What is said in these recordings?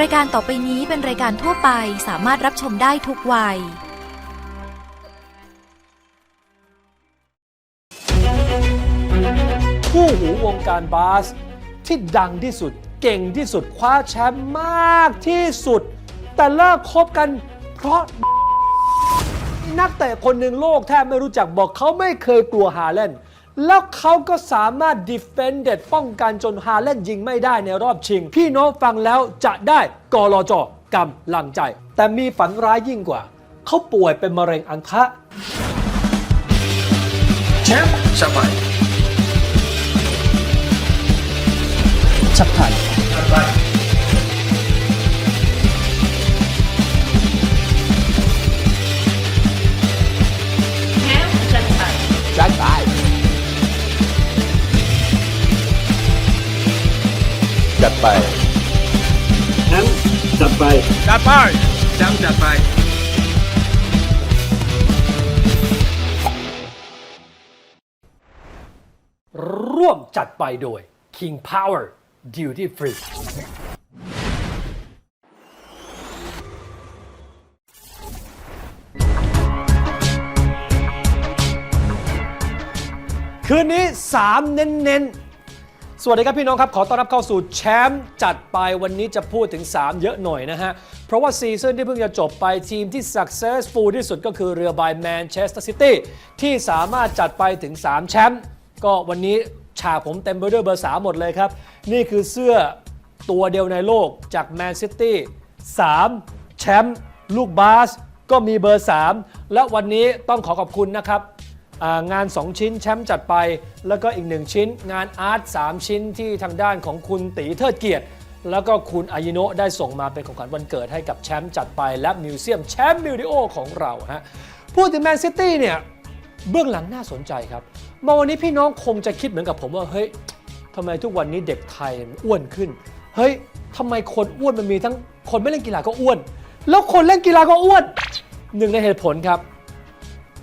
รายการต่อไปนี้เป็นรายการทั่วไปสามารถรับชมได้ทุกวัย คู่หูวงการบาส ที่ดังที่สุดเก่งที่สุดคว้าแชมป์มากที่สุด แต่เลิกคบกันเพราะ นักเตะคนหนึ่งโลกแทบไม่รู้จักบอกเขาไม่เคยกลัวฮาเลน แล้วเขาก็สามารถ defended ป้องกันจนฮาเลนยิงไม่ได้ในรอบชิง พี่น้องฟังแล้วจะได้กรจกำลังใจ แต่มีฝันร้ายยิ่งกว่า เขาป่วยเป็นมะเร็งอันทะแชมป์สบายฉับพลัน จัดไปแชมป์จัดไป ร่วมจัดไปโดย King Power Duty Free คืนนี้ 3 เน้นๆ สวัสดีครับพี่น้องครับ ขอต้อนรับเข้าสู่แชมป์จัดไปวันนี้จะพูดถึง 3 เยอะหน่อยนะฮะ เพราะว่าซีซั่นที่เพิ่งจะจบไปทีมที่ successful ที่สุดก็คือเรือใบแมนเชสเตอร์ซิตี้ที่สามารถจัดไปถึง 3 แชมป์ก็วันนี้ฉากผมเต็มไปด้วยเบอร์3หมดเลยครับ นี่คือเสื้อตัวเดียวในโลกจากแมนซิตี้3แชมป์ลูกบาสก็มีเบอร์ 3 และวันนี้ต้องขอขอบคุณนะครับ งาน 2 ชิ้นแชมป์จัดไป แล้วก็อีก 1 ชิ้น งานอาร์ต3ชิ้นที่ทางด้านของคุณตีเทิดเกียรติ แล้วก็คุณอายิโนะได้ส่งมาเป็นของขวัญวันเกิดให้กับแชมป์จัดไปและมิวเซียมแชมป์มิวดิโอของเราฮะพูดถึงแมนซิตี้เนี่ยเบื้องหลังน่าสนใจครับมาวันนี้พี่น้องคงจะคิดเหมือนกับผมว่าเฮ้ยทำไมทุกวันนี้เด็กไทยอ้วนขึ้น เฮ้ยทำไมคนอ้วนมันมีทั้งคนไม่เล่นกีฬาก็อ้วน แล้วคนเล่นกีฬาก็อ้วนหนึ่งในเหตุผลครับ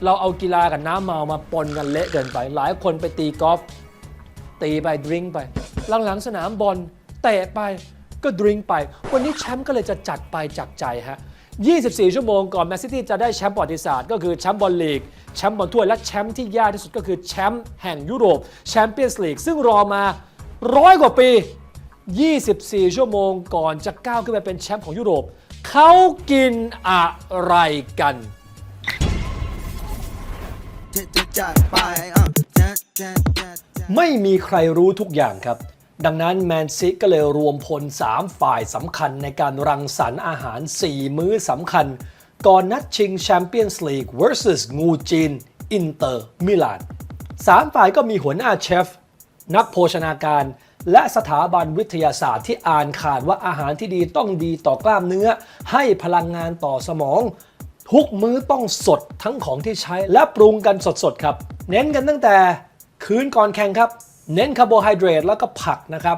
เราเอากีฬากับน้ำเมามาปนกันเละเกินไป หลายคนไปตีกอล์ฟตีไปดริงไปหลังๆสนามบอลเตะไปก็ดริงไป วันนี้แชมป์ก็เลยจะจัดไปจากใจฮะ 24 ชั่วโมงก่อนแมนซิตี้จะได้แชมป์ประวัติศาสตร์ก็คือแชมป์บอลลีก แชมป์บอลถ้วย และแชมป์ที่ยากที่สุดก็คือแชมป์แห่งยุโรปแชมเปี้ยนส์ลีกซึ่งรอมาร้อยกว่าปี 24 ชั่วโมงก่อนจะก้าวขึ้นไปเป็นแชมป์ของยุโรปเขากินอะไรกัน จัดไปอะจัดจัดจัดไม่มีใครรู้ทุกอย่างครับ ดังนั้นแมนซิก็เลยรวมพล 3 ฝ่ายสำคัญในการรังสรรค์อาหาร 4 มื้อสำคัญ ก่อนนัดชิงแชมเปี้ยนส์ลีก vs งูจีน อินเตอร์ มิลาน3ฝ่ายก็มีหัวหน้าเชฟ นักโภชนาการ และสถาบันวิทยาศาสตร์ที่อ่านขาดว่าอาหารที่ดีต้องดีต่อกล้ามเนื้อ ให้พลังงานต่อสมอง ทุกมื้อต้องสดทั้งของที่ใช้และปรุงกันสดๆครับ เน้นกันตั้งแต่คืนก่อนแข่งครับ เน้นคาร์โบไฮเดรตแล้วก็ผักนะครับ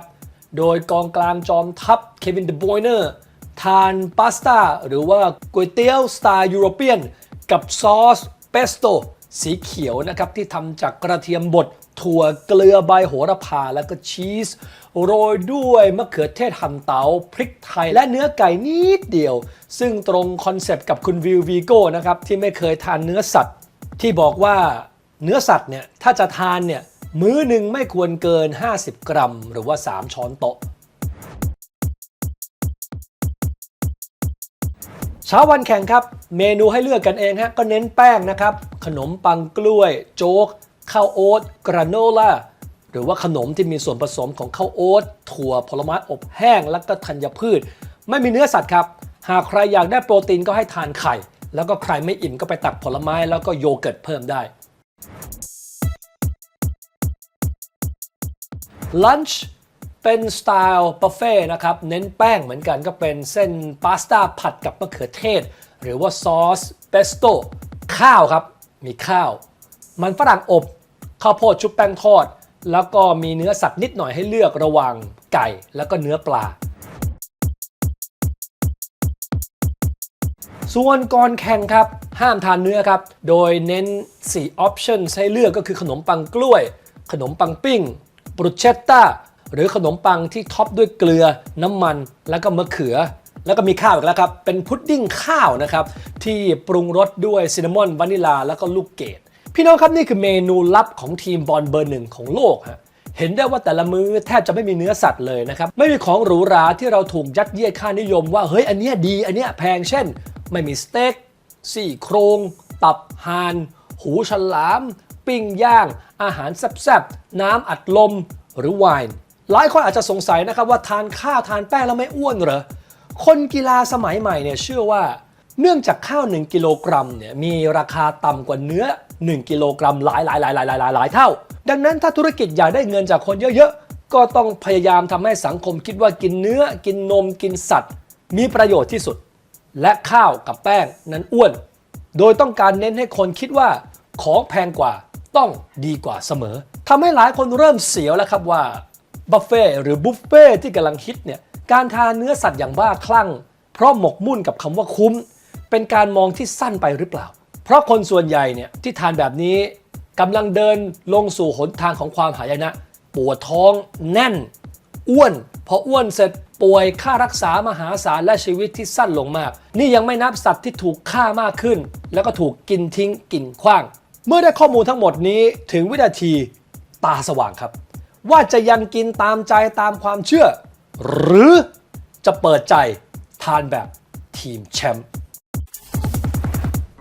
โดยกองกลางจอมทัพเควินเดบอยเนอร์ทานพาสต้าหรือว่าก๋วยเตี๋ยวสไตล์ยุโรเปียน กับซอสเปสโต้สีเขียวนะครับ ที่ทำจากกระเทียมบด ถั่วเกลือใบโหระพาแล้วก็ชีส โรยด้วยมะเขือเทศหั่นเตาพริกไทย และเนื้อไก่นิดเดียว ซึ่งตรงคอนเซปต์กับคุณวิววีโก้นะครับที่ไม่เคยทานเนื้อสัตว์ ที่บอกว่าเนื้อสัตว์เนี่ยถ้าจะทานเนี่ยมื้อหนึ่งไม่ควรเกิน 50 กรัม หรือว่า 3 ช้อนโต๊ะเช้าวันแข่งครับ เมนูให้เลือกกันเองฮะก็เน้นแป้งนะครับ ขนมปังกล้วย โจ๊ก ข้าวโอ๊ตกราโนล่าหรือว่าขนมที่มีส่วนผสมของข้าวโอ๊ตถั่วผลไม้อบแห้งและก็ธัญพืช ไม่มีเนื้อสัตว์ครับ หากใครอยากได้โปรตีนก็ให้ทานไข่ แล้วก็ใครไม่อิ่มก็ไปตักผลไม้แล้วก็โยเกิร์ตเพิ่มได้ลันช์เป็นสไตล์บุฟเฟ่นะครับ เน้นแป้งเหมือนกันก็เป็นเส้นพาสต้าผัดกับมะเขือเทศ หรือว่าซอสเปสโต้ข้าวครับ มีข้าว มันฝรั่งอบ ข้าวโพดชุบแป้งทอด แล้วก็มีเนื้อสัตว์นิดหน่อยให้เลือกระหว่างไก่แล้วก็เนื้อปลา ส่วนก่อนแข่งครับ ห้ามทานเนื้อครับ โดยเน้น 4 option ให้เลือกก็คือขนมปังกล้วย ขนมปังปิ้งบรูเชตตาหรือขนมปังที่ท็อปด้วยเกลือน้ำมันแล้วก็มะเขือ แล้วก็มีข้าวอีกแล้วครับ เป็นพุดดิ้งข้าวนะครับ ที่ปรุงรสด้วยซินนามอนวานิลาแล้วก็ลูกเกด พี่น้องครับนี่คือเมนูลับของทีมบอลเบอร์หนึ่งของโลกฮะเห็นได้ว่าแต่ละมื้อแทบจะไม่มีเนื้อสัตว์เลยนะครับ ไม่มีของหรูหราที่เราถูกยัดเยียดค่านิยมว่าเฮ้ยอันเนี้ยดีอันเนี้ยแพงเช่น ไม่มีสเต็กซี่โครง ตับห่าน หูฉลาม ปิ้งย่าง อาหารแซ่บๆ น้ำอัดลมหรือไวน์หลายคนอาจจะสงสัยนะครับว่าทานข้าวทานแป้งแล้วไม่อ้วนเหรอคนกีฬาสมัยใหม่เนี่ยเชื่อว่า เนื่องจากข้าว 1 กิโลกรัมเนี่ยมีราคาต่ำกว่าเนื้อ 1 กิโลกรัมหลายหลายหลายหลายหลายหลายลายเท่า ดังนั้นถ้าธุรกิจอยากได้เงินจากคนเยอะๆ ก็ต้องพยายามทำให้สังคมคิดว่ากินเนื้อกินนมกินสัตว์ มีประโยชน์ที่สุด และข้าวกับแป้งนั้นอ้วน โดยต้องการเน้นให้คนคิดว่าของแพงกว่าต้องดีกว่าเสมอทำให้หลายคนเริ่มเสียวแล้วครับว่าบัฟเฟ่หรือบุฟเฟ่ที่กำลังฮิตเนี่ยการทานเนื้อสัตว์อย่างบ้าคลั่ง เพราะหมกมุ่นกับคำว่าคุ้ม เป็นการมองที่สั้นไปหรือเปล่า เพราะคนส่วนใหญ่เนี่ยที่ทานแบบนี้กำลังเดินลงสู่หนทางของความหายนะ ปวดท้องแน่น อ้วน พออ้วนเสร็จป่วยค่ารักษามหาศาลและชีวิตที่สั้นลงมาก นี่ยังไม่นับสัตว์ที่ถูกฆ่ามากขึ้น แล้วก็ถูกกินทิ้งกินขว้าง เมื่อได้ข้อมูลทั้งหมดนี้ถึงวินาทีตาสว่างครับ ว่าจะยังกินตามใจตามความเชื่อ หรือจะเปิดใจทานแบบทีมแชมป์